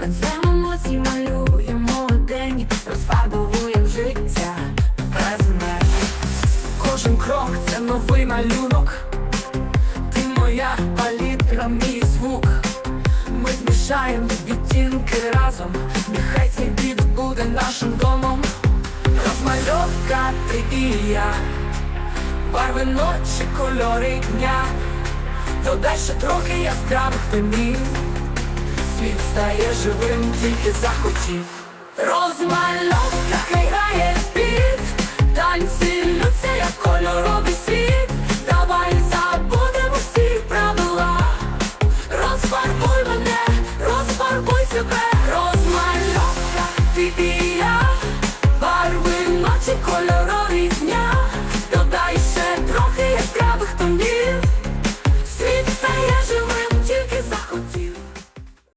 Пензлем емоцій малюємо день, розфарбовуємо життя без меж. Кожен крок це новий малюнок, ти моя палітра, мій звук. Ми змішаємо відтінки разом, нехай цей буде нашим домом. Розмальовка ти і я, барви ночі, кольори дня, додай ще трохи яскравих темів світ стає живим, тільки захотів. Розмальовка